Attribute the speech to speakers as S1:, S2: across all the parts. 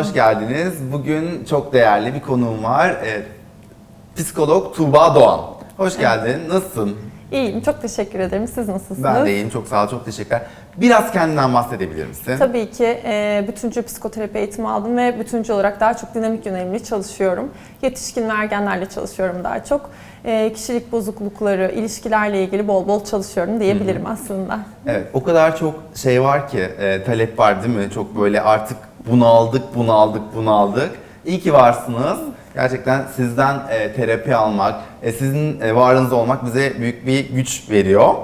S1: Evet, hoş geldiniz. Bugün çok değerli bir konuğum var. Ee, psikolog Tuğba Doğan. Hoş geldin. Nasılsın?
S2: İyiyim, çok teşekkür ederim. Siz nasılsınız?
S1: Ben de iyiyim. Çok sağ ol. Çok teşekkürler. Biraz kendinden bahsedebilir misin?
S2: Tabii ki e, bütüncül psikoterapi eğitimi aldım ve bütüncül olarak daha çok dinamik yönelimli çalışıyorum. Yetişkin ve ergenlerle çalışıyorum daha çok. E, kişilik bozuklukları, ilişkilerle ilgili bol bol çalışıyorum diyebilirim aslında.
S1: Evet, o kadar çok şey var ki, e, talep var değil mi? Çok böyle artık bunaldık, bunaldık, bunaldık. İyi ki varsınız. Gerçekten sizden e, terapi almak, e, sizin e, varlığınız olmak bize büyük bir güç veriyor.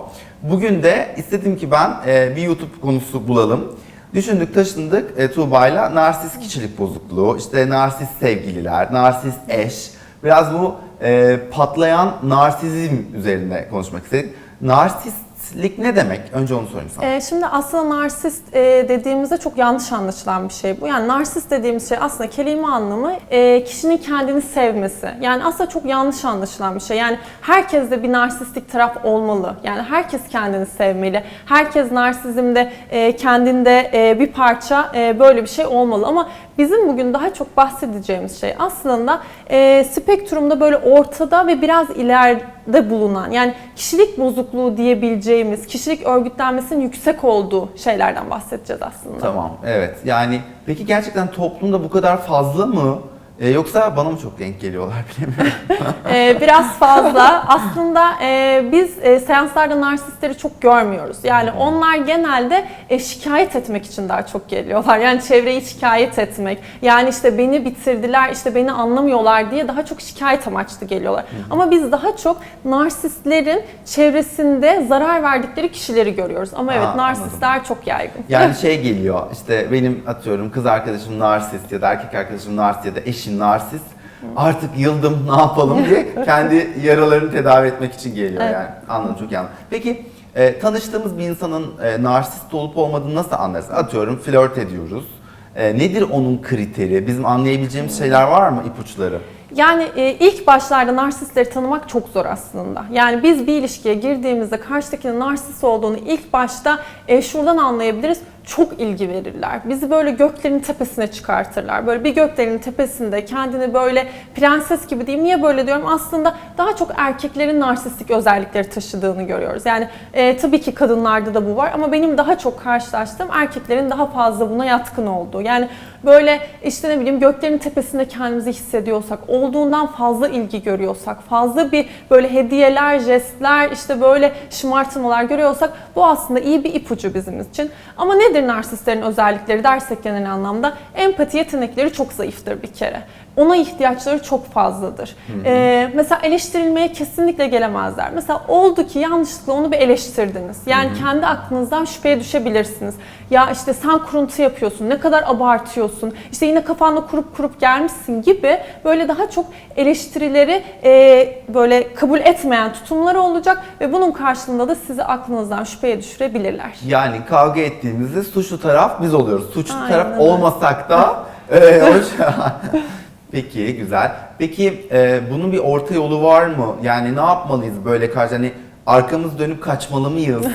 S1: Bugün de istedim ki ben e, bir YouTube konusu bulalım. Düşündük, taşındık e, Tuğba'yla narsist kişilik bozukluğu, işte narsist sevgililer, narsist eş, biraz bu e, patlayan narsizm üzerinde konuşmak istedik. Narsistlik ne demek? Önce onu sorayım sana.
S2: E, şimdi aslında narsist e, dediğimizde çok yanlış anlaşılan bir şey bu. Yani narsist dediğimiz şey aslında kelime anlamı e, kişinin kendini sevmesi. Yani aslında çok yanlış anlaşılan bir şey. Yani herkeste bir narsistik taraf olmalı. Yani herkes kendini sevmeli. Herkes narsizmde e, kendinde e, bir parça e, böyle bir şey olmalı. Ama bizim bugün daha çok bahsedeceğimiz şey aslında e, spektrumda böyle ortada ve biraz ileride bulunan yani kişilik bozukluğu diyebileceğimiz, kişilik örgütlenmesinin yüksek olduğu şeylerden bahsedeceğiz aslında.
S1: Tamam, evet. Yani peki gerçekten toplumda bu kadar fazla mı? E, yoksa bana mı çok denk geliyorlar bilemiyorum.
S2: Ee, biraz fazla. Aslında e, biz e, seanslarda narsistleri çok görmüyoruz. Yani onlar genelde e, şikayet etmek için daha çok geliyorlar. Yani çevreyi şikayet etmek. Yani işte beni bitirdiler, işte beni anlamıyorlar diye daha çok şikayet amaçlı geliyorlar. Ama biz daha çok narsistlerin çevresinde zarar verdikleri kişileri görüyoruz. Ama evet
S1: Aa,
S2: narsistler çok yaygın.
S1: Yani şey geliyor işte benim atıyorum kız arkadaşım narsist ya da erkek arkadaşım narsist ya da eşim narsist. Artık yıldım ne yapalım diye kendi yaralarını tedavi etmek için geliyor
S2: Evet.
S1: yani. Anladım çok iyi anladım. Peki e, tanıştığımız bir insanın e, narsist olup olmadığını nasıl anlarız? Atıyorum flört ediyoruz. E, nedir onun kriteri? Bizim anlayabileceğimiz şeyler var mı ipuçları?
S2: Yani e, ilk başlarda narsistleri tanımak çok zor aslında. Yani biz bir ilişkiye girdiğimizde karşıdakinin narsist olduğunu ilk başta e, şuradan anlayabiliriz. Çok ilgi verirler. Bizi böyle göklerin tepesine çıkartırlar. Böyle bir göklerin tepesinde kendini böyle prenses gibi diyeyim. Niye böyle diyorum? Aslında daha çok erkeklerin narsistik özellikleri taşıdığını görüyoruz. Yani e, tabii ki kadınlarda da bu var ama benim daha çok karşılaştığım erkeklerin daha fazla buna yatkın olduğu. Yani böyle işte ne bileyim göklerin tepesinde kendimizi hissediyorsak, olduğundan fazla ilgi görüyorsak, fazla bir böyle hediyeler, jestler, işte böyle şımartmalar görüyorsak bu aslında iyi bir ipucu bizim için. Ama nedir narsistlerin özellikleri dersek genel anlamda? Empati yetenekleri çok zayıftır bir kere. Ona ihtiyaçları çok fazladır. Ee, mesela eleştirilmeye kesinlikle gelemezler. Mesela oldu ki yanlışlıkla onu bir eleştirdiniz. Yani kendi aklınızdan şüpheye düşebilirsiniz. Ya işte sen kuruntu yapıyorsun, ne kadar abartıyorsun, işte yine kafanda kurup kurup gelmişsin gibi böyle daha çok eleştirileri e, böyle kabul etmeyen tutumları olacak ve bunun karşılığında da sizi aklınızdan şüpheye düşürebilirler.
S1: Yani kavga ettiğimizde suçlu taraf biz oluyoruz. Suçlu
S2: Aynen
S1: taraf
S2: öyle.
S1: olmasak da e, hoş. Peki güzel. Peki e, bunun bir orta yolu var mı? Yani ne yapmalıyız böyle karşı hani arkamız dönüp kaçmalı mıyız?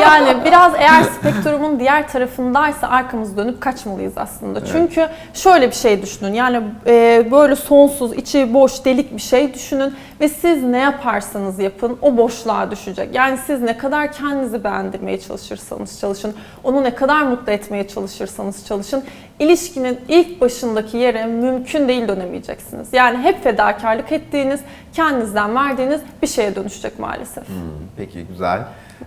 S2: Yani biraz eğer spektrumun diğer tarafındaysa arkamızı dönüp kaçmalıyız aslında. Çünkü şöyle bir şey düşünün. Yani e, böyle sonsuz, içi boş, delik bir şey düşünün ve siz ne yaparsanız yapın o boşluğa düşecek. Yani siz ne kadar kendinizi beğendirmeye çalışırsanız çalışın, onu ne kadar mutlu etmeye çalışırsanız çalışın, ilişkinin ilk başındaki yere mümkün değil dönemeyeceksiniz. Yani hep fedakarlık ettiğiniz, kendinizden verdiğiniz bir şeye dönüşecek maalesef.
S1: Hmm, Peki güzel.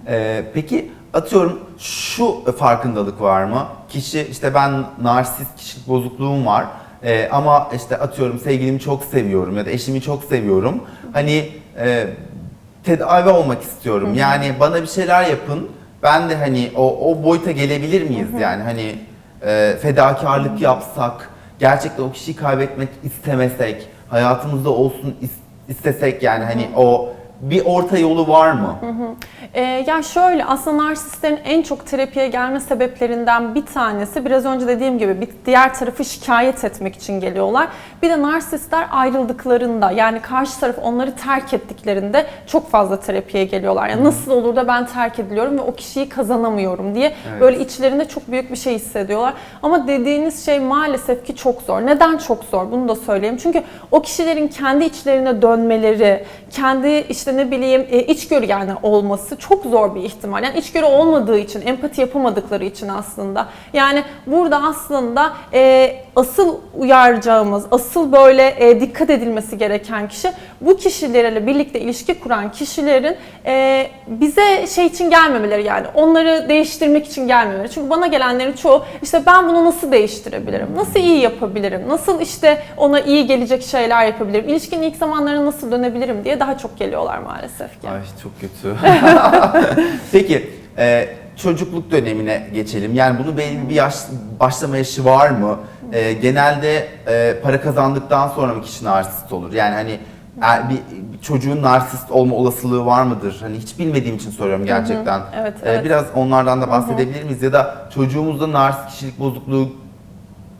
S1: E, peki atıyorum şu farkındalık var mı? Kişi işte ben narsist kişilik bozukluğum var. E, ama işte atıyorum sevgilimi çok seviyorum ya da eşimi çok seviyorum. Hani e, tedavi olmak istiyorum. Yani bana bir şeyler yapın. Ben de hani o, o boyuta gelebilir miyiz? Yani hani e, fedakarlık yapsak, gerçekten o kişiyi kaybetmek istemesek, hayatımızda olsun is- istesek yani hani o bir orta yolu var mı?
S2: Ee, ya şöyle aslında narsistlerin en çok terapiye gelme sebeplerinden bir tanesi biraz önce dediğim gibi bir diğer tarafı şikayet etmek için geliyorlar. Bir de narsistler ayrıldıklarında yani karşı taraf onları terk ettiklerinde çok fazla terapiye geliyorlar. Yani nasıl olur da ben terk ediliyorum ve o kişiyi kazanamıyorum diye
S1: Evet.
S2: böyle içlerinde çok büyük bir şey hissediyorlar. Ama dediğiniz şey maalesef ki çok zor. Neden çok zor? Bunu da söyleyeyim. Çünkü o kişilerin kendi içlerine dönmeleri, kendi işte ne bileyim e, içgörü yani olması çok zor bir ihtimal. Yani içgörü olmadığı için, empati yapamadıkları için aslında. Yani burada aslında e, asıl uyaracağımız, asıl böyle e, dikkat edilmesi gereken kişi bu kişilerle birlikte ilişki kuran kişilerin e, bize şey için gelmemeleri yani onları değiştirmek için gelmemeleri. Çünkü bana gelenlerin çoğu işte ben bunu nasıl değiştirebilirim, nasıl iyi yapabilirim, nasıl işte ona iyi gelecek şeyler yapabilirim, ilişkinin ilk zamanlarına nasıl dönebilirim diye daha çok geliyorlar maalesef ki.
S1: Ay çok kötü. Peki e, çocukluk dönemine geçelim. Yani bunu belli bir yaş başlama yaşı var mı? E, genelde e, para kazandıktan sonra mı kişi narsist olur? Yani hani er- bir, bir çocuğun narsist olma olasılığı var mıdır? Hani hiç bilmediğim için soruyorum gerçekten.
S2: Evet,
S1: E,
S2: evet.
S1: biraz onlardan da bahsedebilir miyiz? Ya da çocuğumuzda narsist kişilik bozukluğu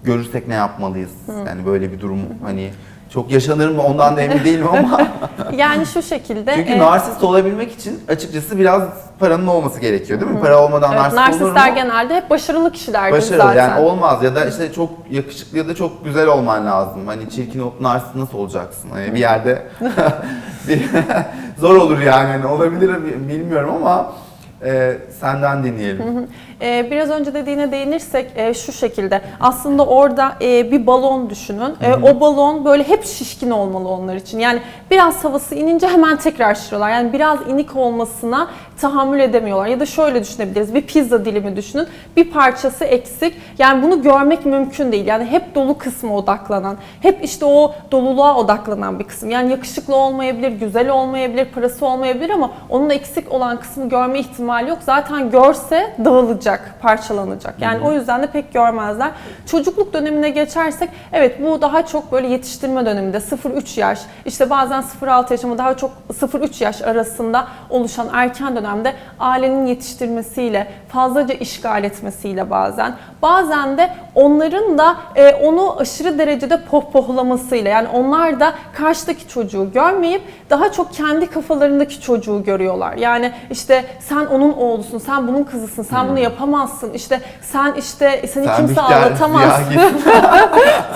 S1: görürsek ne yapmalıyız? Yani böyle bir durum hani çok yaşanır mı ondan da emin değilim ama
S2: Yani şu şekilde...
S1: çünkü
S2: e,
S1: narsist olabilmek için açıkçası biraz paranın olması gerekiyor değil mi? Para olmadan
S2: evet,
S1: narsist olur mu?
S2: narsistler genelde hep başarılı kişilerdir
S1: Başarılı
S2: zaten.
S1: yani olmaz ya da işte çok yakışıklı ya da çok güzel olman lazım. Hani çirkin olup narsist nasıl olacaksın? Hani bir yerde zor olur yani. Hani olabilir mi bilmiyorum ama e, senden dinleyelim.
S2: Ee, biraz önce dediğine değinirsek e, şu şekilde aslında orada e, bir balon düşünün. E, o balon böyle hep şişkin olmalı onlar için. Yani biraz havası inince hemen tekrar şişiriyorlar. Yani biraz inik olmasına tahammül edemiyorlar. Ya da şöyle düşünebiliriz. Bir pizza dilimi düşünün. Bir parçası eksik. Yani bunu görmek mümkün değil. Yani hep dolu kısmı odaklanan, hep işte o doluluğa odaklanan bir kısım. Yani yakışıklı olmayabilir, güzel olmayabilir, parası olmayabilir ama onun eksik olan kısmı görme ihtimali yok. Zaten görse dağılacak, parçalanacak. Yani o yüzden de pek görmezler. Çocukluk dönemine geçersek evet bu daha çok böyle yetiştirme döneminde 0-3 yaş, işte bazen 0-6 yaş ama daha çok 0-3 yaş arasında oluşan erken dönemde ailenin yetiştirmesiyle, fazlaca işgal etmesiyle bazen, bazen de onların da e, onu aşırı derecede pohpohlamasıyla yani onlar da karşıdaki çocuğu görmeyip daha çok kendi kafalarındaki çocuğu görüyorlar. Yani işte sen onun oğlusun, sen bunun kızısın, sen bunu yapamazsın. İşte sen işte seni
S1: Sen
S2: kimse
S1: gibisin.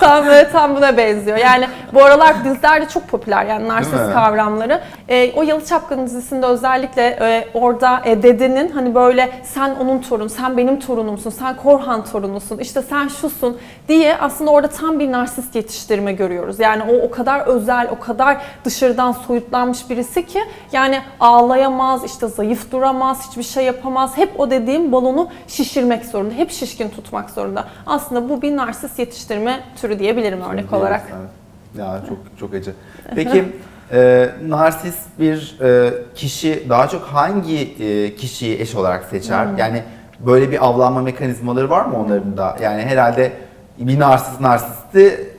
S2: tam tam buna benziyor. Yani bu aralar dizilerde çok popüler yani narsist kavramları. Ee, o Yalı Çapkın dizisinde özellikle e, orada e, dedenin hani böyle sen onun torun, sen benim torunumsun, sen Korhan torunusun, işte sen şusun diye aslında orada tam bir narsist yetiştirme görüyoruz. Yani o o kadar özel, o kadar dışarıdan soyutlanmış birisi ki yani ağlayamaz, işte zayıf duramaz, hiçbir şey yapamaz. Hep o dediğim balonu şişirmek zorunda, hep şişkin tutmak zorunda. Aslında bu bir narsist yetiştirme türü diyebilirim örnek olarak.
S1: Evet. Ya çok çok acı. Peki e, narsist bir e, kişi daha çok hangi e, kişiyi eş olarak seçer?
S2: Hmm.
S1: Yani böyle bir avlanma mekanizmaları var mı onların da? Yani herhalde bir narsist narsisti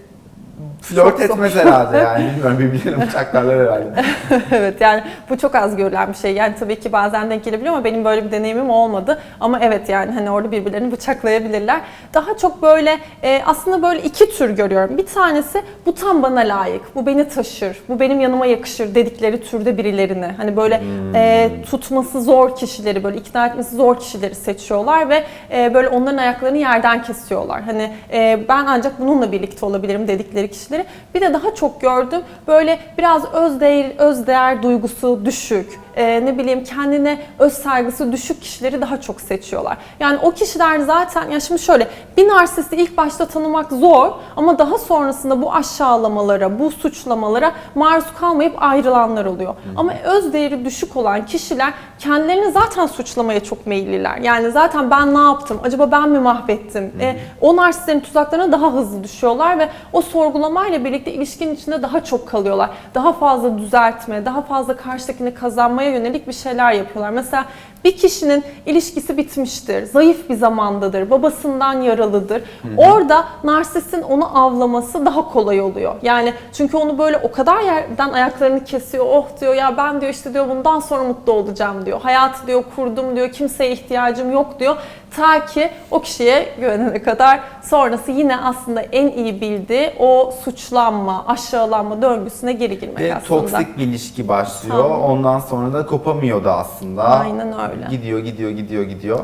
S1: flört etmez herhalde yani bilmiyorum birbirlerini bıçaklarlar herhalde.
S2: evet yani bu çok az görülen bir şey. Yani tabii ki bazen denk gelebiliyor ama benim böyle bir deneyimim olmadı. Ama evet yani hani orada birbirlerini bıçaklayabilirler. Daha çok böyle e, aslında böyle iki tür görüyorum. Bir tanesi bu tam bana layık, bu beni taşır, bu benim yanıma yakışır dedikleri türde birilerini. Hani böyle e, tutması zor kişileri, böyle ikna etmesi zor kişileri seçiyorlar ve e, böyle onların ayaklarını yerden kesiyorlar. Hani e, ben ancak bununla birlikte olabilirim dedikleri kişileri. Bir de daha çok gördüm böyle biraz özdeğer, özdeğer duygusu düşük, e, ne bileyim kendine öz saygısı düşük kişileri daha çok seçiyorlar. Yani o kişiler zaten ya şimdi şöyle bir narsisti ilk başta tanımak zor ama daha sonrasında bu aşağılamalara, bu suçlamalara maruz kalmayıp ayrılanlar oluyor. Ama öz değeri düşük olan kişiler kendilerini zaten suçlamaya çok meyilliler. Yani zaten ben ne yaptım? Acaba ben mi mahvettim? E, o narsistlerin tuzaklarına daha hızlı düşüyorlar ve o sorgulamak çabayla birlikte ilişkinin içinde daha çok kalıyorlar. Daha fazla düzeltme, daha fazla karşıdakini kazanmaya yönelik bir şeyler yapıyorlar. Mesela bir kişinin ilişkisi bitmiştir, zayıf bir zamandadır, babasından yaralıdır. Orada narsistin onu avlaması daha kolay oluyor. Yani çünkü onu böyle o kadar yerden ayaklarını kesiyor. Oh diyor ya ben diyor işte diyor bundan sonra mutlu olacağım diyor. Hayatı diyor kurdum diyor. Kimseye ihtiyacım yok diyor. Ta ki o kişiye güvenene kadar sonrası yine aslında en iyi bildiği o suçlanma, aşağılanma döngüsüne geri girmek
S1: Ve
S2: aslında.
S1: toksik bir ilişki başlıyor.
S2: Tamam.
S1: Ondan sonra da kopamıyordu aslında.
S2: Aynen öyle.
S1: Gidiyor, gidiyor, gidiyor, gidiyor.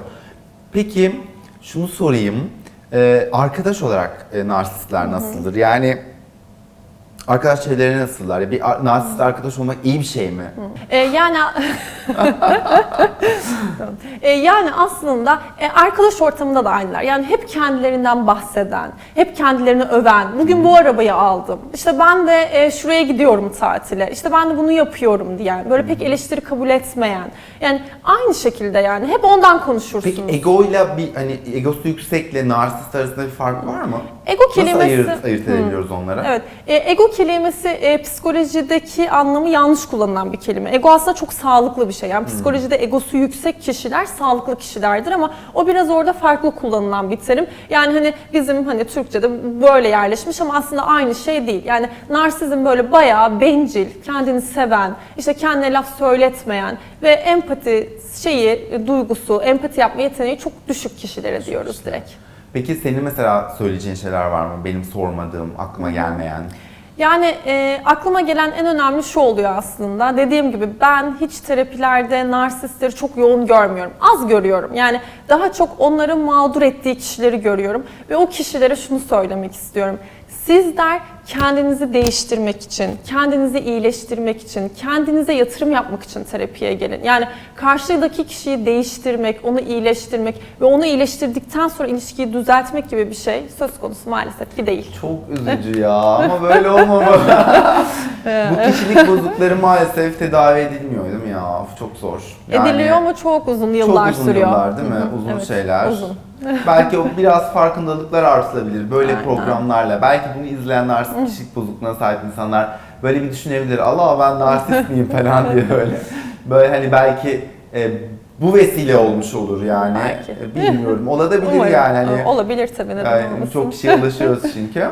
S1: Peki şunu sorayım. Ee, arkadaş olarak e, narsistler nasıldır? Yani arkadaş çevreleri nasıllar? Bir ar- narsist arkadaş olmak iyi bir şey mi?
S2: E, yani. E, yani aslında e, arkadaş ortamında da aynılar. Yani hep kendilerinden bahseden, hep kendilerini öven. Bugün bu arabayı aldım. İşte ben de e, şuraya gidiyorum tatile. İşte ben de bunu yapıyorum diyen. Böyle pek eleştiri kabul etmeyen. Yani aynı şekilde yani hep ondan konuşursunuz.
S1: Peki egoyla bir hani egosu yüksekle narsist arasında bir fark var mı?
S2: Ego
S1: Nasıl
S2: kelimesi
S1: ayırt, ayırt
S2: Hı.
S1: edebiliyoruz onlara?
S2: Evet. E, ego kelimesi e, psikolojideki anlamı yanlış kullanılan bir kelime. Ego aslında çok sağlıklı bir şey. Yani psikolojide egosu yüksek kişiler sağlıklı kişilerdir ama o biraz orada farklı kullanılan bir terim. Yani hani bizim hani Türkçe'de böyle yerleşmiş ama aslında aynı şey değil. Yani narsizm böyle bayağı bencil, kendini seven, işte kendine laf söyletmeyen ve empati şeyi, duygusu, empati yapma yeteneği çok düşük kişilere diyoruz direkt.
S1: Peki senin mesela söyleyeceğin şeyler var mı? Benim sormadığım, aklıma gelmeyen.
S2: Yani e, aklıma gelen en önemli şu oluyor aslında. Dediğim gibi ben hiç terapilerde narsistleri çok yoğun görmüyorum. Az görüyorum. Yani daha çok onların mağdur ettiği kişileri görüyorum. Ve o kişilere şunu söylemek istiyorum. Sizler kendinizi değiştirmek için, kendinizi iyileştirmek için, kendinize yatırım yapmak için terapiye gelin. Yani karşıdaki kişiyi değiştirmek, onu iyileştirmek ve onu iyileştirdikten sonra ilişkiyi düzeltmek gibi bir şey söz konusu maalesef ki değil.
S1: Çok üzücü ya ama böyle olmamalı. Bu kişilik bozuklukları maalesef tedavi edilmiyor değil mi ya? Çok zor. Yani
S2: Ediliyor ama çok uzun yıllar
S1: çok uzun
S2: sürüyor.
S1: yıllar değil mi?
S2: Hı hı,
S1: Uzun
S2: evet,
S1: şeyler.
S2: Uzun.
S1: Belki o biraz farkındalıklar artırılabilir böyle
S2: Aynen.
S1: programlarla. Belki bunu izleyen narsist kişilik bozukluğuna sahip insanlar böyle bir düşünebilir. Allah ben narsist miyim falan diye böyle. Böyle hani belki e, bu vesile olmuş olur yani.
S2: Belki.
S1: E, Bilmiyorum. Olabilir
S2: Umarım.
S1: yani. Hani,
S2: Olabilir tabii neden
S1: yani
S2: olmasın.
S1: çok kişiye ulaşıyoruz çünkü.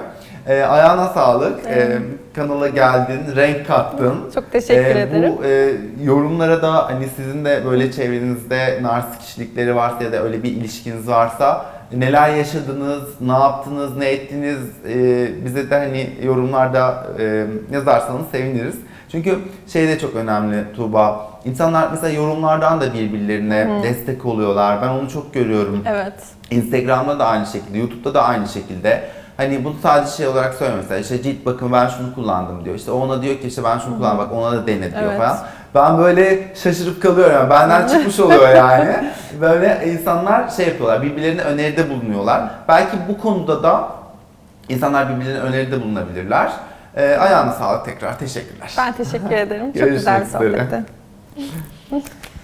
S1: E, ayağına sağlık. E, kanala geldin, renk kattın.
S2: Çok teşekkür
S1: Ee,
S2: ederim.
S1: Bu e, yorumlara da hani sizin de böyle çevrenizde narsist kişilikleri varsa ya da öyle bir ilişkiniz varsa neler yaşadınız, ne yaptınız, ne ettiniz e, bize de hani yorumlarda e, yazarsanız seviniriz. Çünkü şey de çok önemli Tuğba. İnsanlar mesela yorumlardan da birbirlerine destek oluyorlar. Ben onu çok görüyorum.
S2: Evet.
S1: Instagram'da da aynı şekilde, YouTube'da da aynı şekilde. Hani bunu sadece şey olarak söylemiyor mesela işte cilt bakımı ben şunu kullandım diyor. İşte ona diyor ki işte ben şunu kullandım bak ona da dene diyor
S2: Evet.
S1: falan. Ben böyle şaşırıp kalıyorum yani benden çıkmış oluyor yani. Böyle insanlar şey yapıyorlar birbirlerine öneride bulunuyorlar. Belki bu konuda da insanlar birbirlerine öneride bulunabilirler. Ee, ayağına sağlık tekrar teşekkürler.
S2: Ben teşekkür ederim. Çok güzel bir sohbetti.